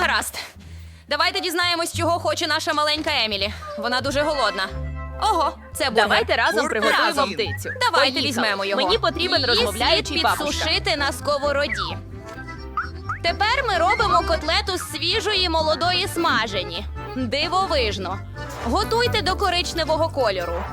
Гаразд. Давайте дізнаємось, чого хоче наша маленька Емілі. Вона дуже голодна. Ого, це бургер. Давайте разом приготуємо Разом. птицю. Давайте Поїхали. візьмемо його. Мені потрібен Її розмовляючий слід бабушка. підсушити на сковороді. Тепер ми робимо котлету з свіжої молодої смажені. Дивовижно. Готуйте до коричневого кольору.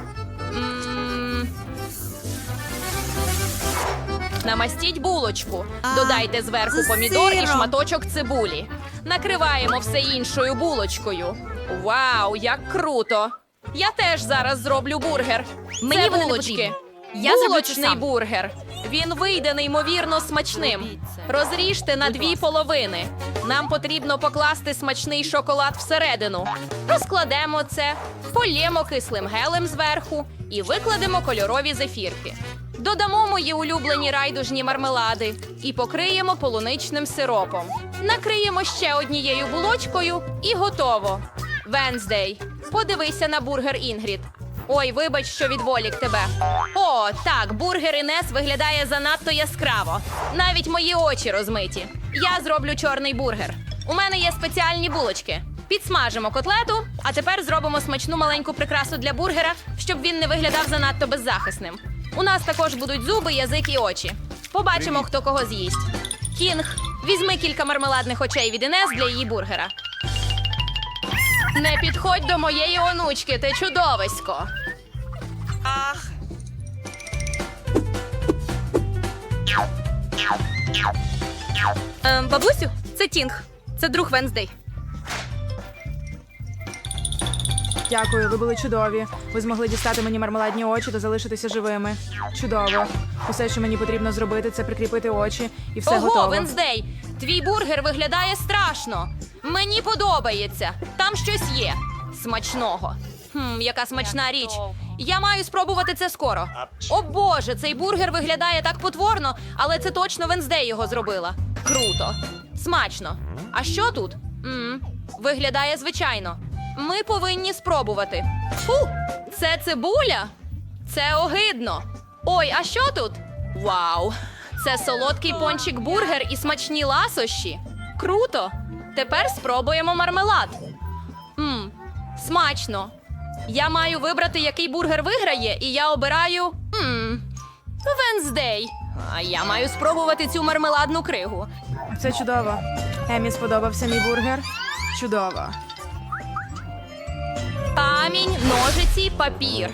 Намастіть булочку. Додайте зверху з помідор і шматочок цибулі. Накриваємо все іншою булочкою. Вау, як круто! Я теж зараз зроблю бургер. Мені Це вони не булочки. потрібні. Я зроблю це Булочний сам. бургер. Він вийде неймовірно смачним. Розріжте на дві половини. Нам потрібно покласти смачний шоколад всередину. Розкладемо це, полємо кислим гелем зверху і викладемо кольорові зефірки. Додамо мої улюблені райдужні мармелади і покриємо полуничним сиропом. Накриємо ще однією булочкою і готово. Венздей, подивися на бургер Інгрід. Ой, вибач, що відволік тебе. О, так, бургер Інес виглядає занадто яскраво. Навіть мої очі розмиті. Я зроблю чорний бургер. У мене є спеціальні булочки. Підсмажимо котлету, а тепер зробимо смачну маленьку прикрасу для бургера, щоб він не виглядав занадто беззахисним. У нас також будуть зуби, язик і очі. Побачимо, хто кого з'їсть. Кінг, візьми кілька мармеладних очей від Інес для її бургера. Не підходь до моєї онучки, ти чудовисько. Ем, бабусю, це Тінг. Це друг Венздей. Дякую, ви були чудові. Ви змогли дістати мені мармеладні очі та залишитися живими. Чудово. Усе, що мені потрібно зробити, це прикріпити очі, і все Ого, готово. Венздей, твій бургер виглядає страшно. Мені подобається. Там щось є. Смачного. Хм, яка смачна річ. Я маю спробувати це скоро. О Боже, цей бургер виглядає так потворно, але це точно Венздей його зробила. Круто. Смачно. А що тут? м виглядає звичайно. Ми повинні спробувати. Фу, це цибуля? Це огидно. Ой, а що тут? Вау! Це солодкий пончик бургер і смачні ласощі. Круто! Тепер спробуємо мармелад. Мм, смачно. Я маю вибрати, який бургер виграє, і я обираю. Мм, Венздей. А я маю спробувати цю мармеладну кригу. Це чудово. Емі сподобався мій бургер. Чудово. Камінь, ножиці, папір.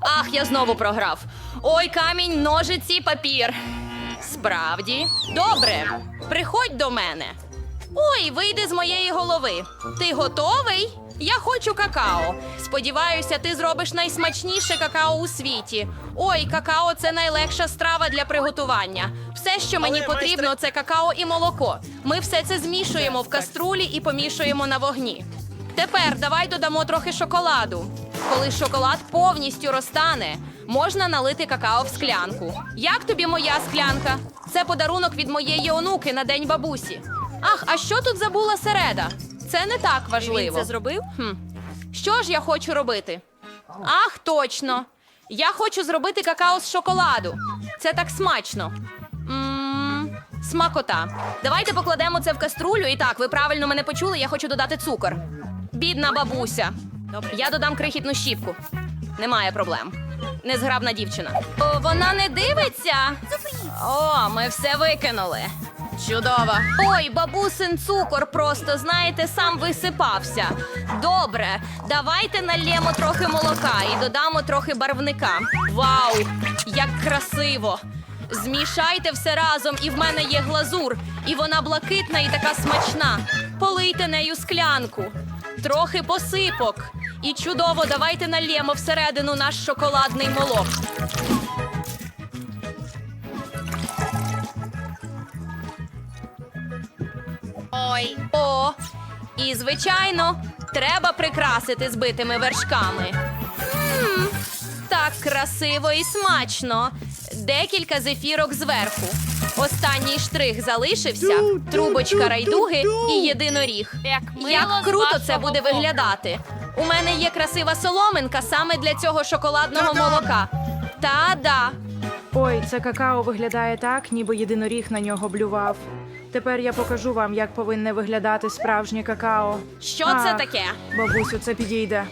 Ах, я знову програв. Ой, камінь, ножиці, папір. Справді, добре. Приходь до мене. Ой, вийди з моєї голови. Ти готовий? Я хочу какао. Сподіваюся, ти зробиш найсмачніше какао у світі. Ой, какао це найлегша страва для приготування. Все, що мені потрібно, це какао і молоко. Ми все це змішуємо в каструлі і помішуємо на вогні. Тепер давай додамо трохи шоколаду. Коли шоколад повністю розтане, можна налити какао в склянку. Як тобі моя склянка? Це подарунок від моєї онуки на день бабусі. Ах, а що тут забула середа? Це не так важливо. Він це зробив? Хм. Що ж я хочу робити? Ах, точно. Я хочу зробити какао з шоколаду. Це так смачно. М, Смакота. Давайте покладемо це в каструлю. І так, ви правильно мене почули, я хочу додати цукор. Бідна бабуся. Добре. Я додам крихітну щіпку. Немає проблем. Незграбна дівчина. О, вона не дивиться. О, ми все викинули. Чудово. Ой, бабусин цукор просто, знаєте, сам висипався. Добре, давайте нальємо трохи молока і додамо трохи барвника. Вау, як красиво! Змішайте все разом, і в мене є глазур, і вона блакитна і така смачна. Полийте нею склянку, трохи посипок. І чудово, давайте нальємо всередину наш шоколадний молок. Ой. О, і звичайно, треба прикрасити збитими вершками. Мм, так красиво і смачно. Декілька зефірок зверху. Останній штрих залишився, трубочка райдуги і єдиноріг. Як Як круто це буде виглядати. У мене є красива соломинка саме для цього шоколадного молока. Та-да. Ой, це какао виглядає так, ніби єдиноріг на нього блював. Тепер я покажу вам, як повинне виглядати справжнє какао. Що це таке? Бабусю, це підійде.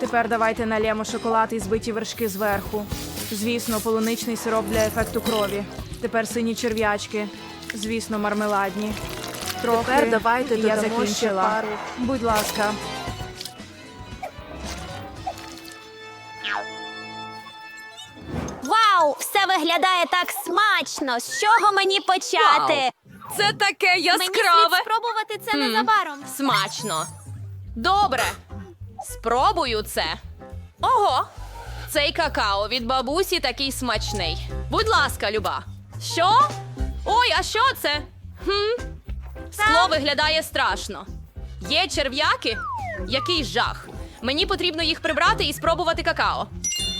Тепер давайте налємо шоколад і збиті вершки зверху. Звісно, полуничний сироп для ефекту крові. Тепер сині черв'ячки. Звісно, мармеладні. Трохи. Тепер давайте я закінчила. пару. Будь ласка. Вау, все виглядає так смачно. З чого мені почати? Це таке Мені слід яскраве. спробувати це незабаром. Смачно. Добре. Спробую це. Ого. Цей какао від бабусі такий смачний. Будь ласка, Люба. Що? Ой, а що це? Хм? Скло виглядає страшно. Є черв'яки? Який жах. Мені потрібно їх прибрати і спробувати какао.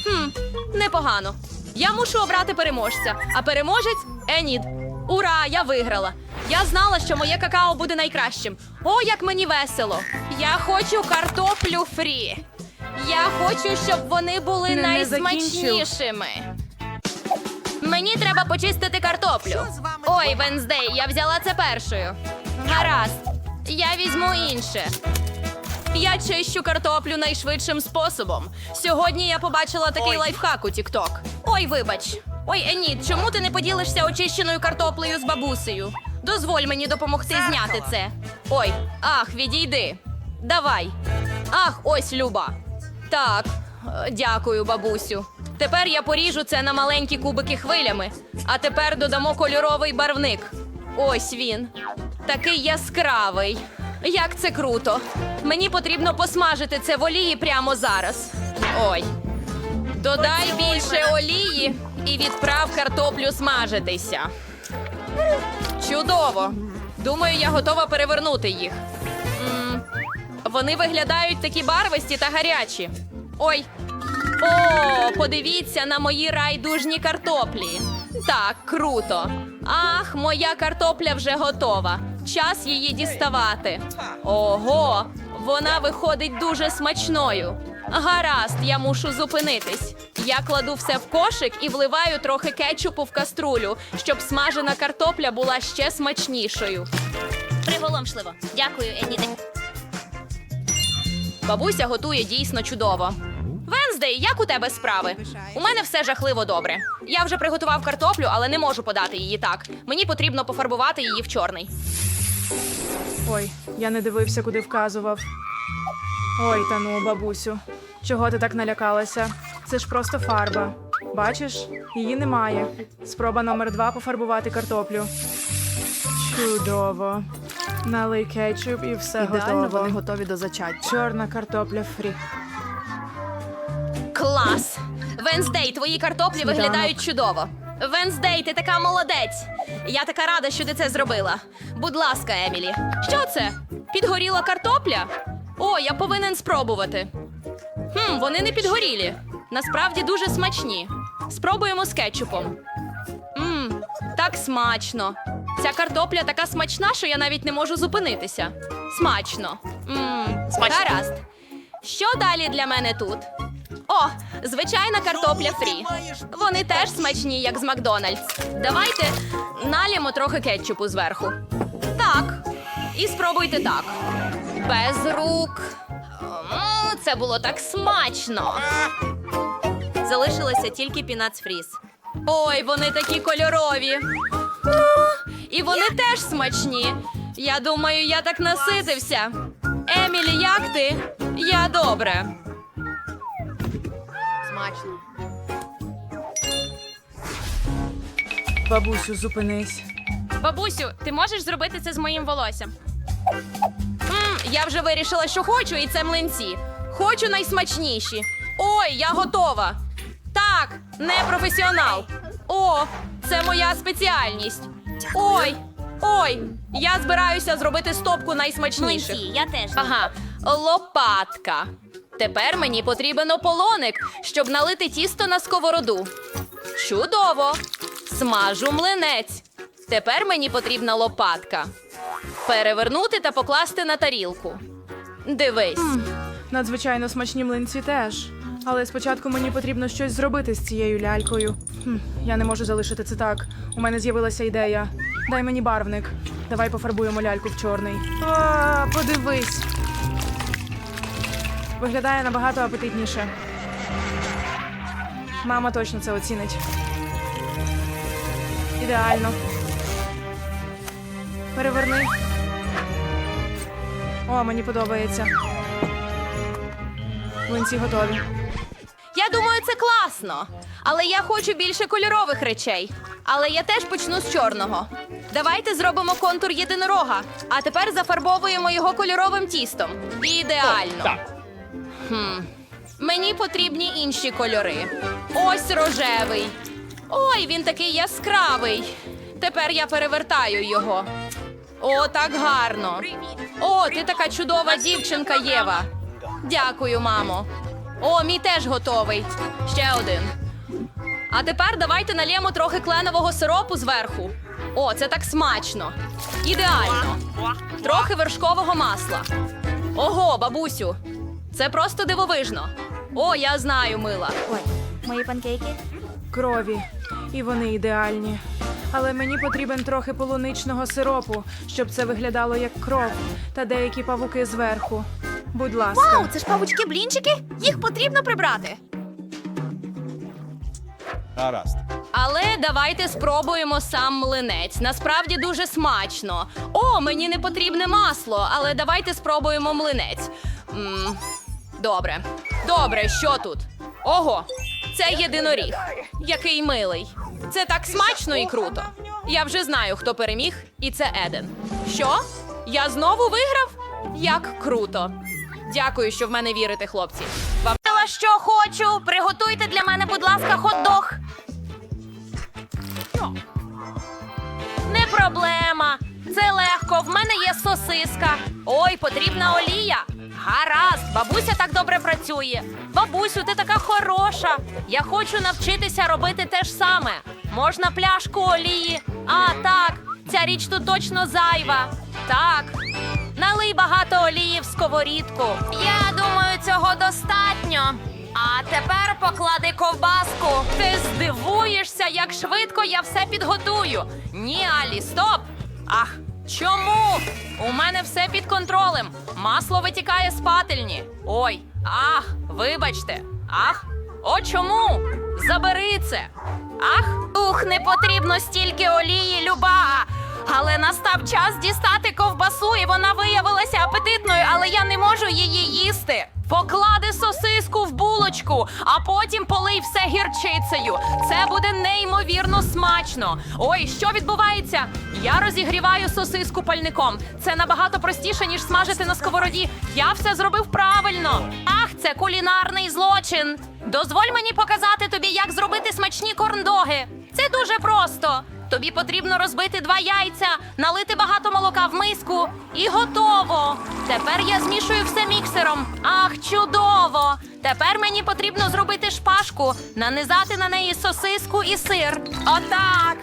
Хм, непогано. Я мушу обрати переможця, а переможець Енід. Ура! Я виграла. Я знала, що моє какао буде найкращим. О, як мені весело! Я хочу картоплю фрі. Я хочу, щоб вони були Не, найсмачнішими. Мені треба почистити картоплю. Ой, Венздей, я взяла це першою. Гаразд, я візьму інше. Я чищу картоплю найшвидшим способом. Сьогодні я побачила такий лайфхак у TikTok. Ой, вибач. Ой, Еніт, чому ти не поділишся очищеною картоплею з бабусею? Дозволь мені допомогти зняти це. Ой, ах, відійди. Давай. Ах, ось Люба. Так, дякую, бабусю. Тепер я поріжу це на маленькі кубики хвилями, а тепер додамо кольоровий барвник. Ось він. Такий яскравий. Як це круто. Мені потрібно посмажити це в олії прямо зараз. Ой. Додай більше олії і відправ картоплю смажитися. Чудово. Думаю, я готова перевернути їх. М, Вони виглядають такі барвисті та гарячі. Ой. О, подивіться на мої райдужні картоплі. Так, круто. Ах, моя картопля вже готова. Час її діставати. Ого, вона виходить дуже смачною. Гаразд, я мушу зупинитись. Я кладу все в кошик і вливаю трохи кетчупу в каструлю, щоб смажена картопля була ще смачнішою. Приголомшливо. Дякую, Еніде. Бабуся готує дійсно чудово. Венздей, як у тебе справи? У мене все жахливо добре. Я вже приготував картоплю, але не можу подати її так. Мені потрібно пофарбувати її в чорний. Ой, я не дивився, куди вказував. Ой, та ну, бабусю. Чого ти так налякалася? Це ж просто фарба. Бачиш, її немає. Спроба номер два пофарбувати картоплю. Чудово. Налий кетчуп і все Ідеально готово. вони готові до зачаття. Чорна картопля фрі. Клас! Венздей, твої картоплі Сніданок. виглядають чудово. Венздей, ти така молодець. Я така рада, що ти це зробила. Будь ласка, Емілі. Що це? Підгоріла картопля? О, я повинен спробувати. Хм, вони не підгорілі. Насправді дуже смачні. Спробуємо з кетчупом. Мм, так смачно. Ця картопля така смачна, що я навіть не можу зупинитися. Смачно. Мм, гаразд. Що далі для мене тут? О, звичайна картопля фрі. Вони теж смачні, як з Макдональдс. Давайте налємо трохи кетчупу зверху. Так. І спробуйте так. Без рук. М, Це було так смачно. Залишилося тільки пінац фріз. Ой, вони такі кольорові. А, І вони теж смачні. Я думаю, я так наситився. Емілі, як ти? Я добре. Смачно. Бабусю, зупинись. Бабусю, ти можеш зробити це з моїм волоссям? М, я вже вирішила, що хочу, і це млинці. Хочу найсмачніші. Ой, я готова. Так, не професіонал. О, це моя спеціальність. Ой, ой, я збираюся зробити стопку найсмачніших. Млинці, я теж. Ага, лопатка. Тепер мені потрібен ополоник, щоб налити тісто на сковороду. Чудово! Смажу млинець. Тепер мені потрібна лопатка. Перевернути та покласти на тарілку. Дивись. Надзвичайно смачні млинці теж. Але спочатку мені потрібно щось зробити з цією лялькою. Хм, я не можу залишити це так. У мене з'явилася ідея. Дай мені барвник. Давай пофарбуємо ляльку в чорний. А, подивись. Виглядає набагато апетитніше. Мама точно це оцінить. Ідеально. Переверни. О, мені подобається. Млинці готові. Я думаю, це класно. Але я хочу більше кольорових речей. Але я теж почну з чорного. Давайте зробимо контур єдинорога, а тепер зафарбовуємо його кольоровим тістом. Ідеально. Хм. Мені потрібні інші кольори. Ось рожевий. Ой, він такий яскравий. Тепер я перевертаю його. О, так гарно. О, ти така чудова дівчинка, Єва. Дякую, мамо. О, мій теж готовий. Ще один. А тепер давайте налємо трохи кленового сиропу зверху. О, це так смачно. Ідеально. Трохи вершкового масла. Ого, бабусю. Це просто дивовижно. О, я знаю, мила. Ой, мої панкейки. Крові. І вони ідеальні. Але мені потрібен трохи полуничного сиропу, щоб це виглядало як кров, та деякі павуки зверху. Будь ласка. Вау, це ж павучки-блінчики? Їх потрібно прибрати. Гаразд. Але давайте спробуємо сам млинець. Насправді дуже смачно. О, мені не потрібне масло, але давайте спробуємо млинець. м добре. Добре, що тут? Ого, це єдиноріг. Який милий. Це так смачно і круто. Я вже знаю, хто переміг, і це Еден. Що? Я знову виграв? Як круто. Дякую, що в мене вірите, хлопці. Вам що хочу. Приготуйте для мене, будь ласка, хот-дог. Не проблема. Це легко. В мене є сосиска. Ой, потрібна олія. Гаразд, бабуся так добре працює. Бабусю, ти така хороша. Я хочу навчитися робити те ж саме. Можна пляшку олії. А, так, ця річ тут точно зайва. Так. Налий багато олії в сковорідку. Я думаю, цього достатньо. А тепер поклади ковбаску. Ти здивуєшся, як швидко я все підготую. Ні, Алі, стоп! Ах, чому? У мене все під контролем. Масло витікає з пательні. Ой, ах, вибачте. Ах, о чому? Забери це. Ах, ух, не потрібно стільки олії, люба. Але настав час дістати ковбасу, і вона виявилася апетитною, але я не можу її їсти. Поклади сосиску в булочку, а потім полий все гірчицею. Це буде неймовірно смачно. Ой, що відбувається? Я розігріваю сосиску пальником. Це набагато простіше, ніж смажити на сковороді. Я все зробив правильно. Ах, це кулінарний злочин. Дозволь мені показати тобі, як зробити смачні корндоги. Це дуже просто. Тобі потрібно розбити два яйця, налити багато молока в миску і готово. Тепер я змішую все міксером. Ах, чудово! Тепер мені потрібно зробити шпажку, нанизати на неї сосиску і сир. Отак.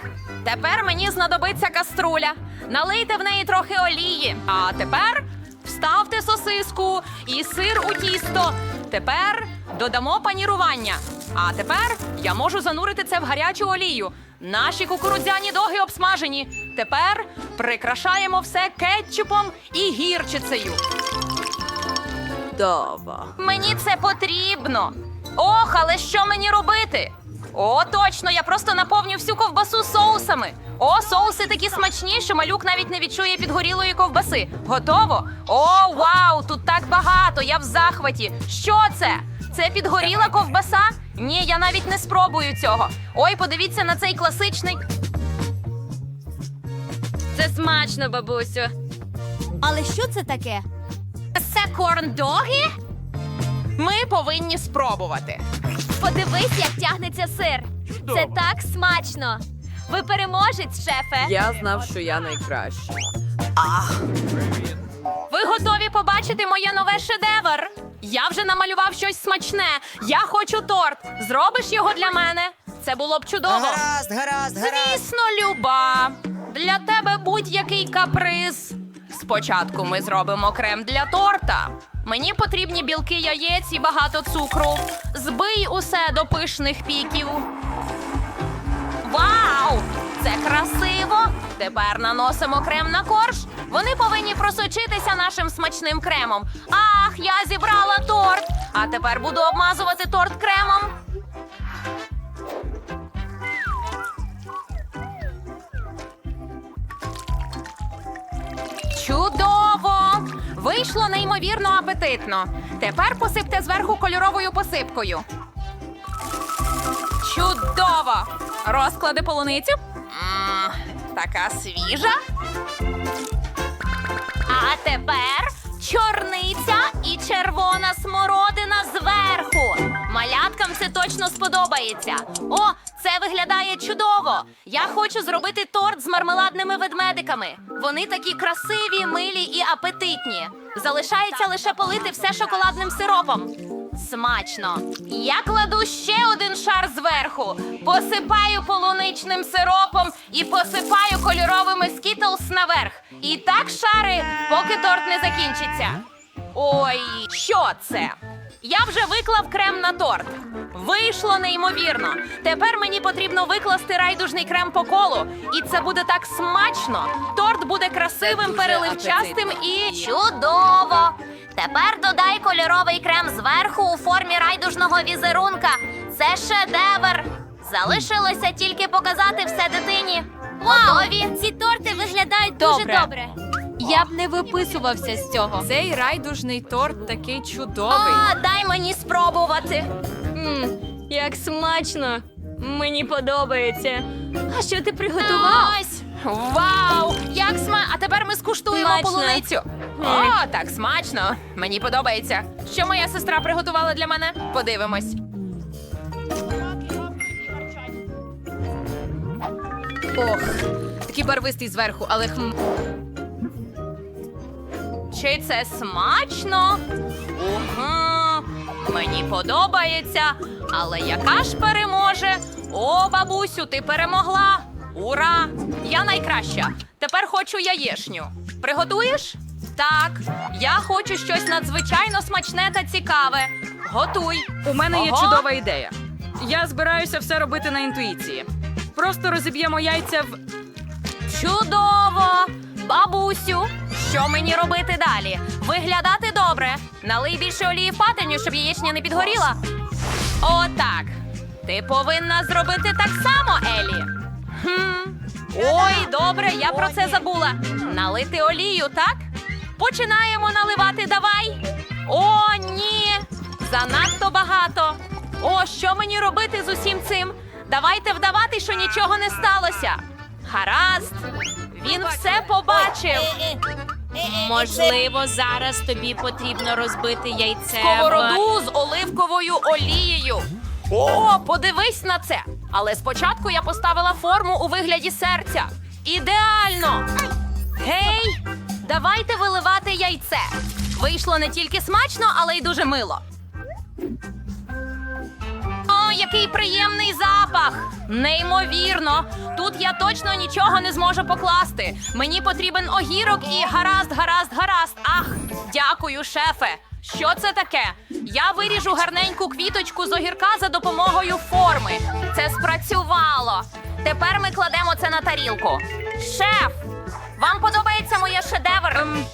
Тепер мені знадобиться каструля. Налийте в неї трохи олії. А тепер вставте сосиску і сир у тісто. Тепер додамо панірування. А тепер я можу занурити це в гарячу олію. Наші кукурудзяні доги обсмажені. Тепер прикрашаємо все кетчупом і гірчицею. Дово. Мені це потрібно. Ох, але що мені робити? О, точно, я просто наповню всю ковбасу соусами. О, соуси такі смачні, що малюк навіть не відчує підгорілої ковбаси. Готово? О, вау! Тут так багато! Я в захваті. Що це? Це підгоріла ковбаса? Ні, я навіть не спробую цього. Ой, подивіться на цей класичний. Це смачно, бабусю. Але що це таке? Це корндоги? Ми повинні спробувати. Подивись, як тягнеться сир. Це так смачно. Ви переможець, шефе. Я знав, що я найкращий. Ви готові побачити моє нове шедевр? Я вже намалював щось смачне. Я хочу торт. Зробиш його для мене? Це було б чудово. Гаразд, гаразд, гаразд. Звісно, люба. Для тебе будь-який каприз. Спочатку ми зробимо крем для торта. Мені потрібні білки яєць і багато цукру. Збий усе до пишних піків. Вау! Це красиво! Тепер наносимо крем на корж. Вони повинні просочитися нашим смачним кремом. Ах, я зібрала торт! А тепер буду обмазувати торт кремом. Чудово! Вийшло неймовірно апетитно. Тепер посипте зверху кольоровою посипкою. Чудово! Розклади полуницю. Така свіжа. А тепер чорниця і червона смородина зверху. Маляткам це точно сподобається. О, це виглядає чудово. Я хочу зробити торт з мармеладними ведмедиками. Вони такі красиві, милі і апетитні. Залишається лише полити все шоколадним сиропом. Смачно. Я кладу ще один шар зверху, посипаю полуничним сиропом і посипаю кольоровими скітлс наверх. І так шари, поки торт не закінчиться. Ой, що це? Я вже виклав крем на торт. Вийшло неймовірно. Тепер мені потрібно викласти райдужний крем по колу, і це буде так смачно. Торт буде красивим, переливчастим і Чудово! Тепер додай кольоровий крем зверху у формі райдужного візерунка. Це шедевр. Залишилося тільки показати все дитині. Готові? Ці торти виглядають Добре. дуже добре. я б не виписувався з цього. Цей райдужний торт такий чудовий. А, дай мені спробувати. Як смачно. Мені подобається. А що ти приготував? Ось! Вау! Як сма... А тепер ми скуштуємо Смачно. полуницю. О, так смачно. Мені подобається. Що моя сестра приготувала для мене? Подивимось. Ох, такий барвистий зверху, але хм. Чи це смачно? Угу. Мені подобається. Але яка ж переможе? О, бабусю, ти перемогла! Ура! Я найкраща. Тепер хочу яєшню. Приготуєш? Так, я хочу щось надзвичайно смачне та цікаве. Готуй. У мене є чудова ідея. Я збираюся все робити на інтуїції. Просто розіб'ємо яйця в. Чудово! Бабусю, що мені робити далі? Виглядати добре. Налий більше олії в пательню, щоб яєчня не підгоріла. Отак. Ти повинна зробити так само, Елі. Хм. Ой, добре, я про це забула. Налити олію, так? Починаємо наливати, давай. О, ні! Занадто багато. О, що мені робити з усім цим? Давайте вдавати, що нічого не сталося. Гаразд. Він все побачив. Можливо, зараз тобі потрібно розбити яйце. в- Сковороду з оливковою олією. О, подивись на це. Але спочатку я поставила форму у вигляді серця. Ідеально! Гей, давайте виливати яйце. Вийшло не тільки смачно, але й дуже мило. Який приємний запах! Неймовірно! Тут я точно нічого не зможу покласти. Мені потрібен огірок і гаразд, гаразд, гаразд. Ах, дякую, шефе. Що це таке? Я виріжу гарненьку квіточку з огірка за допомогою форми. Це спрацювало. Тепер ми кладемо це на тарілку. Шеф! Вам подобається моє шедевр? Ем,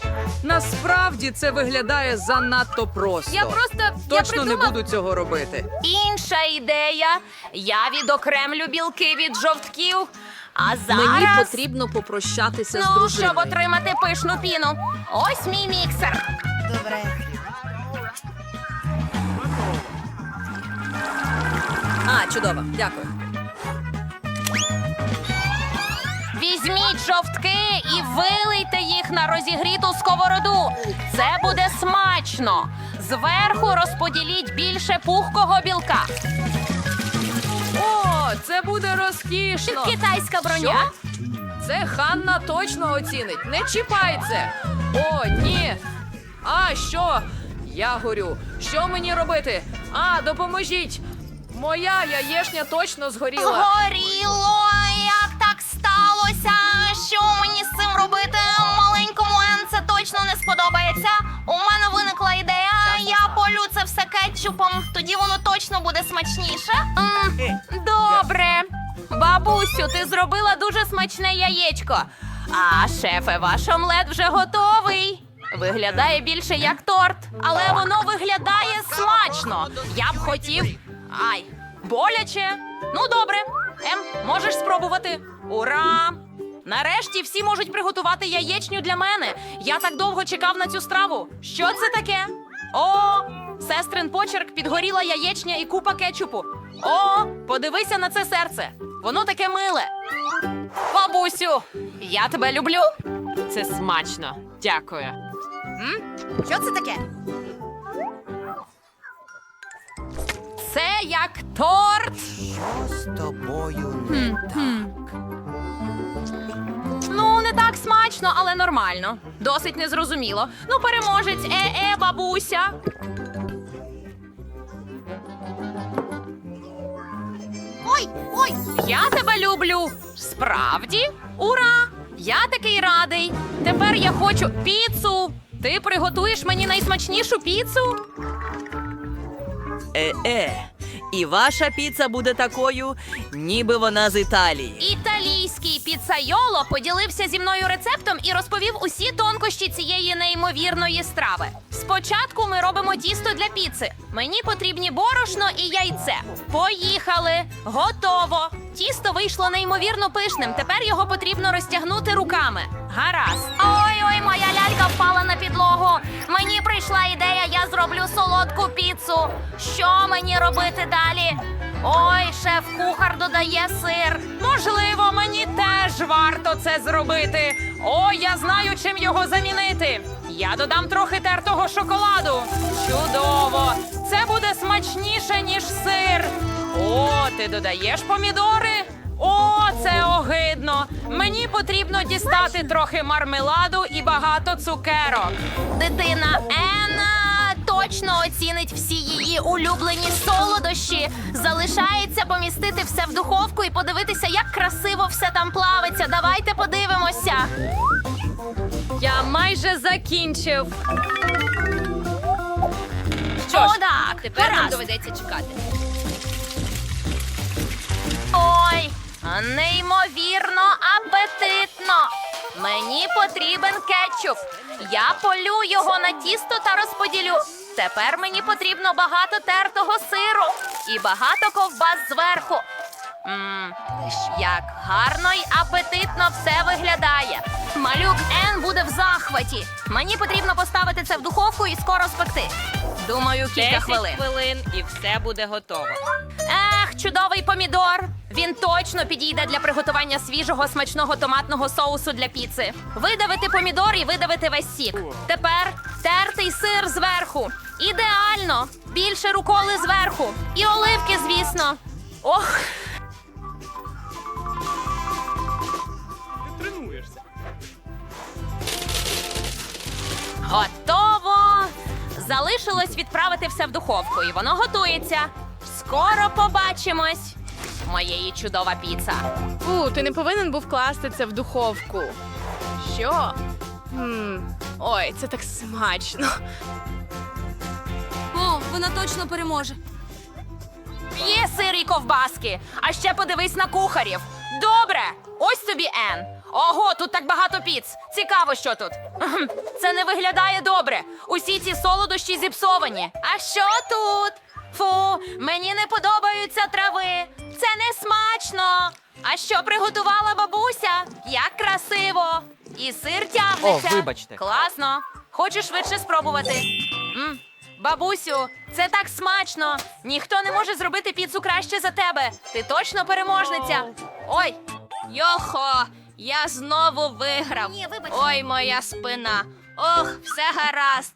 насправді це виглядає занадто просто. Я просто я точно не придумав... буду цього робити. Інша ідея. Я відокремлю білки від жовтків. А зараз Мені потрібно попрощатися з ну, дружиною. щоб отримати пишну піну. Ось мій міксер. А, чудово, дякую. Візьміть жовтки і вилийте їх на розігріту сковороду. Це буде смачно. Зверху розподіліть більше пухкого білка. О, це буде розкішно. Китайська броня. Це Ханна точно оцінить. Не чіпай це. О, ні. А що? Я горю. Що мені робити? А, допоможіть. Моя яєшня точно згоріла. Горіло, сталося? Що мені з цим робити? Маленькому Ен це точно не сподобається. У мене виникла ідея. я полю це все кетчупом. Тоді воно точно буде смачніше. М, Добре. Бабусю, ти зробила дуже смачне яєчко. А шефе, ваш омлет вже готовий. Виглядає більше як торт, але воно виглядає смачно. Я б хотів. Ай, боляче. Ну, добре. Ем, можеш спробувати. Ура! Нарешті всі можуть приготувати яєчню для мене. Я так довго чекав на цю страву. Що це таке? О, сестрин почерк, підгоріла яєчня і купа кетчупу. О, подивися на це серце. Воно таке миле. Бабусю, я тебе люблю. Це смачно. Дякую. Що це таке? Це як торт. Ну, не так смачно, але нормально. Досить незрозуміло. Ну, переможець, е-е, бабуся. Ой, ой, Я тебе люблю. Справді? Ура! Я такий радий. Тепер я хочу піцу. Ти приготуєш мені найсмачнішу піцу? Е-е, і ваша піца буде такою, ніби вона з Італії. Італійський піцайоло поділився зі мною рецептом і розповів усі тонкощі цієї неймовірної страви. Спочатку ми робимо тісто для піци. Мені потрібні борошно і яйце. Поїхали! Готово! Тісто вийшло неймовірно пишним. Тепер його потрібно розтягнути руками. Гаразд. ой, ой, моя лялька впала на підлогу. Мені прийшла ідея, я зроблю солодку піцу. Що мені робити далі? Ой, шеф-кухар додає сир. Можливо, мені теж варто це зробити. О, я знаю, чим його замінити. Я додам трохи тертого шоколаду. Чудово! Це буде смачніше, ніж сир. О, ти додаєш помідори? О, це огидно. Мені потрібно дістати трохи мармеладу і багато цукерок. Дитина Енна точно оцінить всі її улюблені солодощі. Залишається помістити все в духовку і подивитися, як красиво все там плавиться. Давайте подивимося. Я майже закінчив. О, так, Тепер нам гаразд. доведеться чекати. Ой, неймовірно апетитно. Мені потрібен кетчуп. Я полю його на тісто та розподілю. Тепер мені потрібно багато тертого сиру і багато ковбас зверху. Мм, як гарно й апетитно все виглядає. Малюк Ен буде в захваті. Мені потрібно поставити це в духовку і скоро спекти. Думаю, кілька 10 хвилин. хвилин і все буде готово. Ех, чудовий помідор. Він точно підійде для приготування свіжого смачного томатного соусу для піци. Видавити помідор і видавити весь сік. Тепер тертий сир зверху. Ідеально! Більше руколи зверху. І оливки, звісно. Ох. Готово! Залишилось відправити все в духовку, і воно готується. Скоро побачимось. Моєї чудова піца. У, ти не повинен був класти це в духовку. Що? Хм. Ой, це так смачно. О, вона точно переможе. Є сир і ковбаски. А ще подивись на кухарів. Добре, ось тобі Ен. Ого, тут так багато піц. Цікаво, що тут. Це не виглядає добре. Усі ці солодощі зіпсовані. А що тут? Фу, мені не подобаються трави. Це не смачно. А що приготувала бабуся? Як красиво! І сир тягнеться. О, вибачте. Класно. Хочу швидше спробувати. М, Бабусю, це так смачно. Ніхто не може зробити піцу краще за тебе. Ти точно переможниця. Ой, йохо, я знову виграв. Ой, моя спина. Ох, все гаразд.